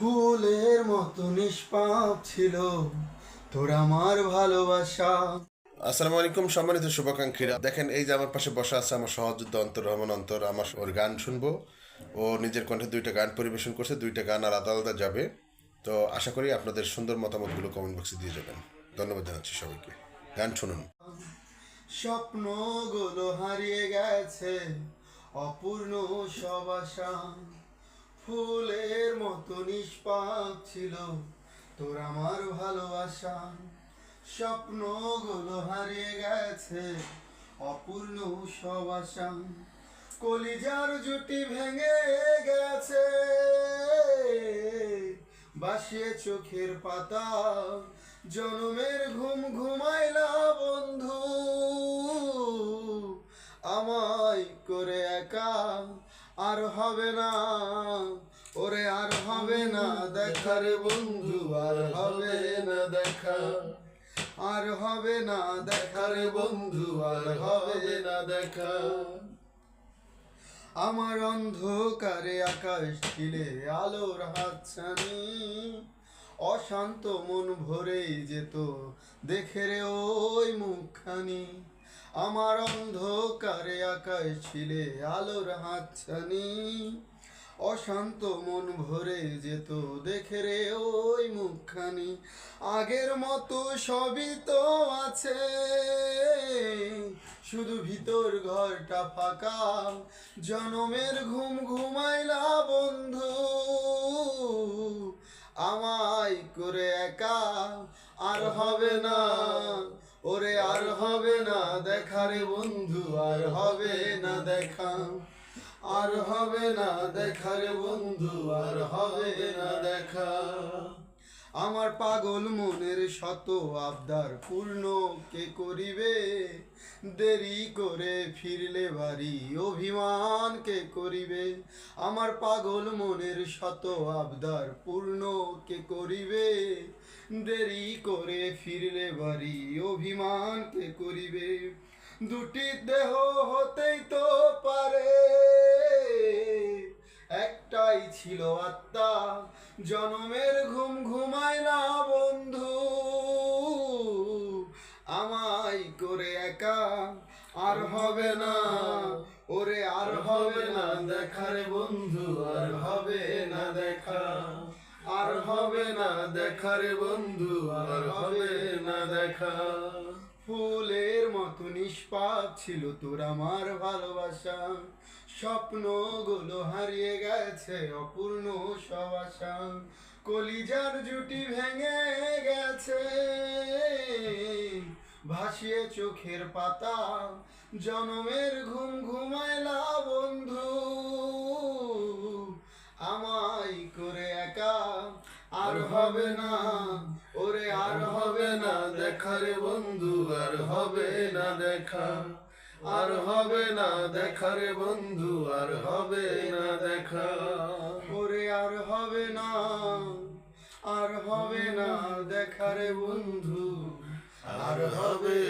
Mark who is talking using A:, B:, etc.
A: ফুলের মতো নিষ্পাপ ছিল। তোর আমার ভালোবাসা।
B: আসসালামু আলাইকুম সম্মানিত শুভাকাঙ্ক্ষীরা। দেখেন এই যে আমার পাশে বসা আছে আমার সহযোদ্ধা অন্তর রহমান অন্তর। আমার ওর গান শুনব। ও নিজের কণ্ঠে দুইটা গান পরিবেশন করছে দুইটা গান আর আলাদা আলাদা যাবে। তো আশা করি আপনাদের সুন্দর মতামতগুলো কমেন্ট বক্সে দিয়ে যাবেন। ধন্যবাদ জানাচ্ছি সবাইকে। গান শুনুন।
A: স্বপ্নগুলো হারিয়ে গেছে অপূর্ণ সব আশা। ফুলের মতো নিষ্পাপ ছিল। তোর আমার ভালোবাসা, স্বপ্নগুলো হারিয়ে গেছে, অপূর্ণ সব আশা। কলিজার জুটি ভেঙে গেছে, বাসিয়ে চোখের পাতা। জনমের ঘুম ঘুমাইলা বন্ধু, আমায় করে একা আর হবে না। ওরে, আর হবে না দেখা রে বন্ধু, আর হবে না দেখা। আর হবে না দেখা রে বন্ধু, আর হবে না দেখা। আমার অন্ধকারে আকাশ ছিলে, আলোর হাতছানি। অশান্ত মন ভরেই যেত, দেখে রে ওই মুখখানি। আমার অন্ধকারে আকাশ ছিলে, আলোর হাতছানি। অশান্ত মন ভরে যেত, দেখে রে ওই মুখখানি। আগের মতো সবই তো আছে। শুধু ভিতর ঘরটা ফাঁকা, জনমের ঘুম ঘুমাইলা বন্ধু। আমায় করে একা আর হবে না। ওরে আর হবে না দেখা রে বন্ধু, আর হবে না দেখা। আর হবে না দেখা রে বন্ধু, আর হবে না দেখা। আমার পাগল মনের শত আবদার পূর্ণ কে করিবে? দেরি করে ফিরলে বাড়ি, অভিমান কে করিবে? আমার পাগল মনের শত আবদার পূর্ণ কে করিবে? দেরি করে ফিরলে বাড়ি, অভিমান কে করিবে? দুটি দেহ হতেই তো পারে, একটাই ছিল আত্মা জনমের ঘুম ঘুমায় না বন্ধু। আমায় করে একা আর হবে না। ওরে, আর হবে না দেখা রে বন্ধু, আর হবে না দেখা। আর হবে না দেখা রে বন্ধু, আর হবে না দেখা। ফুলের মতো নিষ্পাপ ছিল তোর আমার ভালোবাসা। স্বপ্নগুলো হারিয়ে গেছে, অপূর্ণ সব আশা। কলিজার জুটি ভেঙে গেছে, ভাসিয়ে চোখের পাতা। জনমের ঘুম ঘুমাইলা বন্ধু, আমায় করে একা আর হবে না। হবে না দেখা রে বন্ধু, আর হবে না দেখা। আর হবে না দেখা রে বন্ধু, আর হবে না দেখা। ওরে, আর হবে না, আর হবে না দেখা রে বন্ধু, আর হবে